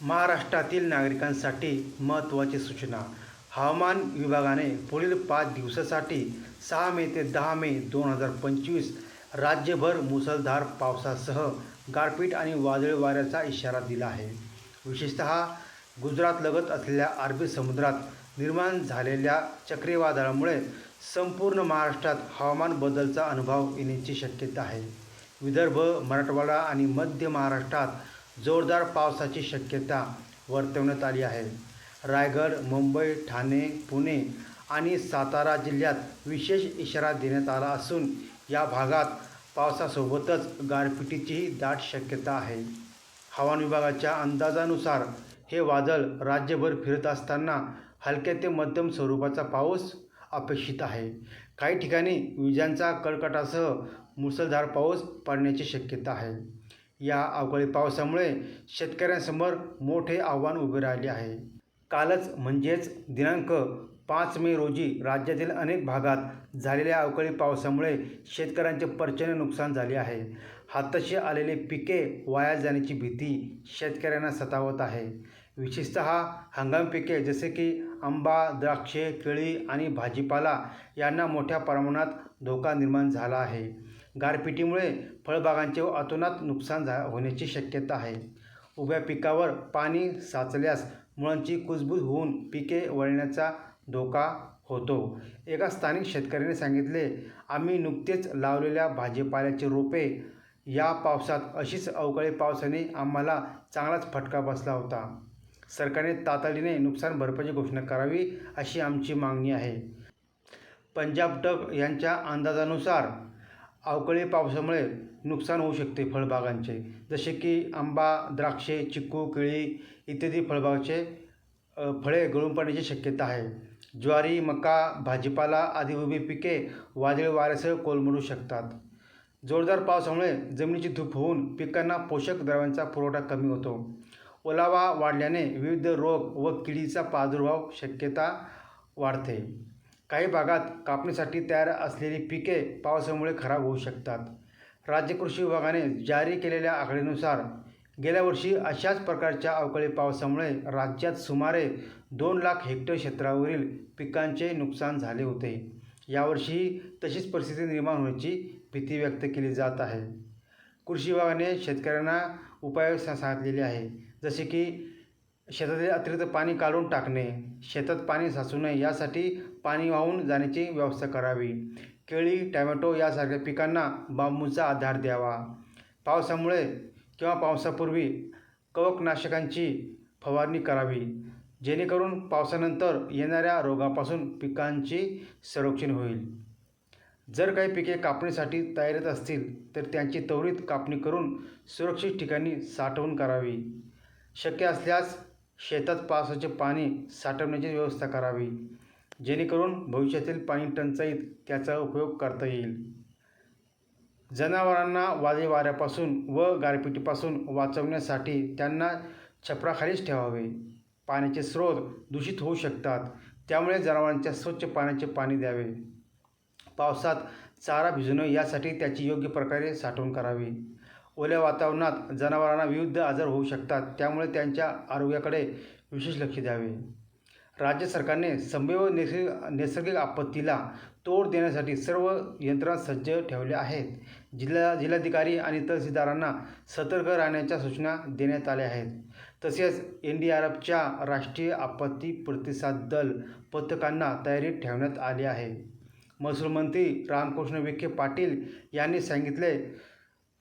महाराष्ट्रातील नागरिकांसाठी महत्त्वाची सूचना. हवामान विभागाने पुढील पाच दिवसासाठी सहा मे ते दहा मे दोन हजार पंचवीस राज्यभर मुसळधार पावसासह गारपीट आणि वादळी वाऱ्याचा इशारा दिला आहे. विशेषत गुजरातलगत असलेल्या अरबी समुद्रात निर्माण झालेल्या चक्रीवादळामुळे संपूर्ण महाराष्ट्रात हवामान बदलचा अनुभव येण्याची शक्यता आहे. विदर्भ मराठवाडा आणि मध्य महाराष्ट्रात जोरदार पावसाची शक्यता वर्तवण्यात आली आहे. रायगड मुंबई ठाणे पुणे आणि सातारा जिल्ह्यात विशेष इशारा देण्यात आला असून या भागात पावसासोबतच गारपिटीचीही दाट शक्यता आहे. हवामान विभागाच्या अंदाजानुसार हे वादळ राज्यभर फिरत असताना हलक्या ते मध्यम स्वरूपाचा पाऊस अपेक्षित आहे. काही ठिकाणी विजांचा कडकटासह मुसळधार पाऊस पडण्याची शक्यता आहे. या अवकाळी पावसामुळे शेतकऱ्यांसमोर मोठे आव्हान उभे राहिले आहे. कालच म्हणजेच दिनांक पाच मे रोजी राज्यातील अनेक भागात झालेल्या अवकाळी पावसामुळे शेतकऱ्यांचे प्रचंड नुकसान झाले आहे. हाताशी आलेले पिके वाया जाण्याची भीती शेतकऱ्यांना सतावत आहे. विशेषत हंगाम पिके जसे की आंबा द्राक्षे केळी आणि भाजीपाला यांना मोठ्या प्रमाणात धोका निर्माण झाला आहे. गारपिटीमुळे फळबागांचे अतोनात नुकसान झा होण्याची शक्यता आहे. उभ्या पिकावर पाणी साचल्यास मुळांची कुजबूज होऊन पिके वळण्याचा धोका होतो. एका स्थानिक शेतकऱ्याने सांगितले आम्ही नुकतेच लावलेल्या भाजीपाल्याचे रोपे या पावसात अशीच अवकाळी पावसाने आम्हाला चांगलाच फटका बसला होता. सरकारने तातडीने नुकसान भरपाईची घोषणा करावी अशी आमची मागणी आहे पंजाब डग यांच्या अंदाजानुसार अवकाळी पावसामुळे नुकसान होऊ शकते फळबागांचे. जसे की आंबा द्राक्षे चिक्कू केळी इत्यादी फळबागाचे फळे गळून पडण्याची शक्यता आहे. ज्वारी मका भाजीपाला आदी उभी पिके वादळी वाऱ्यासह कोलमडू शकतात. जोरदार पावसामुळे जमिनीची धूप होऊन पिकांना पोषक द्रव्यांचा पुरवठा कमी होतो. ओलावा वाढल्याने विविध रोग व किडीचा प्रादुर्भाव शक्यता वाढते. काही भागात कापणीसाठी तयार असलेली पिके पावसामुळे खराब होऊ शकतात. राज्य कृषी विभागाने जारी केलेल्या आकडेनुसार गेल्या वर्षी अशाच प्रकारच्या अवकाळी पावसामुळे राज्यात सुमारे दोन लाख हेक्टर क्षेत्रावरील पिकांचे नुकसान झाले होते. यावर्षीही तशीच परिस्थिती निर्माण होण्याची भीती व्यक्त केली जात आहे. कृषी विभागाने शेतकऱ्यांना उपाय सांगितलेले आहे. जसे की शेतातील अतिरिक्त पाणी काढून टाकणे शेतात पाणी साचू नये यासाठी पाणी वाहून जाण्याची व्यवस्था करावी. केळी टॅमॅटो यासारख्या पिकांना बांबूचा आधार द्यावा. पावसामुळे किंवा पावसापूर्वी कवकनाशकांची फवारणी करावी. जेणेकरून पावसानंतर येणाऱ्या रोगापासून पिकांची संरक्षण होईल. जर काही पिके कापणीसाठी तयारीत असतील तर त्यांची त्वरित कापणी करून सुरक्षित ठिकाणी साठवण करावी. शक्य असल्यास शेतात पावसाचे पाणी साठवण्याची व्यवस्था करावी जेणेकरून भविष्यातील पाणी टंचाईत त्याचा उपयोग करता येईल. जनावरांना वादळी वाऱ्यापासून व गारपिटीपासून वाचवण्यासाठी त्यांना छपराखालीच ठेवावे. पाण्याचे स्रोत दूषित होऊ शकतात त्यामुळे जनावरांच्या स्वच्छ पाण्याचे पाणी द्यावे. पावसात चारा भिजू नये यासाठी त्याची योग्य प्रकारे साठवण करावी. ओल्या वातावरणात जनावरांना विविध आजार होऊ शकतात. त्यामुळे त्यांच्या आरोग्याकडे विशेष लक्ष द्यावे. राज्य सरकारने संभाव्य नैसर्ग नैसर्गिक आपत्तीला तोड देण्यासाठी सर्व यंत्रणा सज्ज ठेवल्या आहेत. जिल्हा जिल्हाधिकारी आणि तहसीलदारांना सतर्क राहण्याच्या सूचना देण्यात आल्या आहेत. तसेच एन डी आर एफच्या राष्ट्रीय आपत्ती प्रतिसाद दल पथकांना तयारीत ठेवण्यात आले आहे. महसूल मंत्री रामकृष्ण विखे पाटील यांनी सांगितले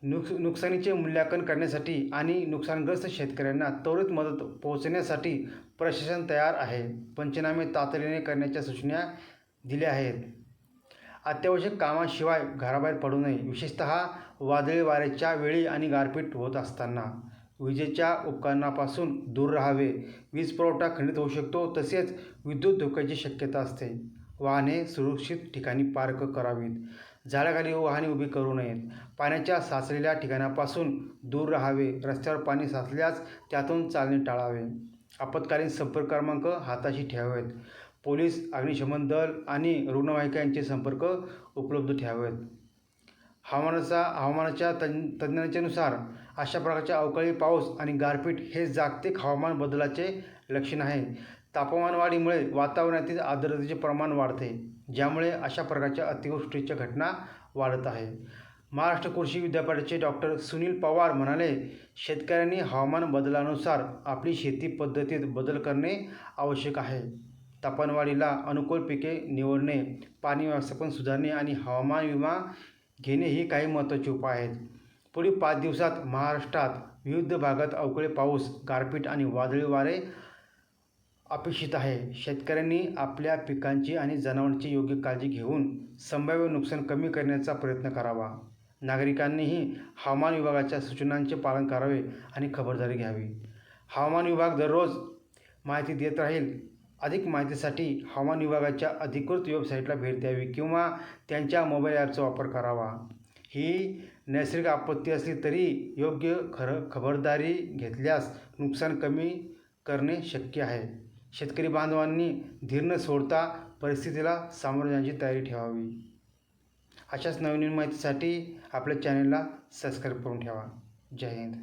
नुक नुकसानीचे मूल्यांकन करण्यासाठी आणि नुकसानग्रस्त शेतकऱ्यांना त्वरित मदत पोहोचण्यासाठी प्रशासन तयार आहे. पंचनामे तातडीने करण्याच्या सूचना दिल्या आहेत. अत्यावश्यक कामाशिवाय घराबाहेर पडू नये विशेषत वादळी वाऱ्याच्या वेळी आणि गारपीट होत असताना. विजेच्या उपकरणापासून दूर राहावे. वीज पुरवठा खंडित होऊ शकतो तसेच विद्युत धोक्याची शक्यता असते. वाहने सुरक्षित ठिकाणी पार्क करावीत. झाडाखाली वाहने उभी करू नयेत. पाण्याच्या साचलेल्या ठिकाणापासून दूर राहावे. रस्त्यावर पाणी साचल्यास त्यातून चालणे टाळावे. आपत्कालीन संपर्क क्रमांक हाताशी ठेवावेत. पोलीस अग्निशमन दल आणि रुग्णवाहिका यांचे संपर्क उपलब्ध ठेवावेत. हवामानाचा हवामानाच्या तज् तज्ज्ञांच्यानुसार अशा प्रकारचे अवकाळी पाऊस आणि गारपीट हे जागतिक हवामान बदलाचे लक्षण आहे. तापमानवाढीमुळे वातावरणातील आर्द्रतेचे प्रमाण वाढते ज्यामुळे अशा प्रकारच्या अतिवृष्टीच्या घटना वाढत आहे महाराष्ट्र कृषी विद्यापीठाचे डॉक्टर सुनील पवार म्हणाले शेतकऱ्यांनी हवामान बदलानुसार आपली शेती पद्धतीत बदल करणे आवश्यक आहे. तापमानवाढीला अनुकूल पिके निवडणे पाणी व्यवस्थापन सुधारणे आणि हवामान विमा घेणे ही काही महत्त्वाचे उपाय आहेत. पुढील पाच दिवसात महाराष्ट्रात विविध भागात अवकाळी पाऊस गारपीट आणि वादळी वारे अपेक्षित आहे. शेतकऱ्यांनी आपल्या पिकांची आणि जनावरांची योग्य काळजी घेऊन संभाव्य नुकसान कमी करण्याचा प्रयत्न करावा. नागरिकांनीही हवामान विभागाच्या सूचनांचे पालन करावे आणि खबरदारी घ्यावी. हवामान विभाग दररोज माहिती देत राहील. अधिक माहितीसाठी हवामान विभागाच्या अधिकृत वेबसाईटला भेट द्यावी किंवा त्यांच्या मोबाईल ॲपचा वापर करावा. ही नैसर्गिक आपत्ती असली तरी योग्य खरं खबरदारी घेतल्यास नुकसान कमी करणे शक्य आहे. शेतकरी बांधवांनी धीर न सोडता परिस्थितीला सामोरे जाण्याची तयारी ठेवावी. अशाच नवीन माहितीसाठी आपल्या चॅनलला सबस्क्राईब करून ठेवा. जय हिंद.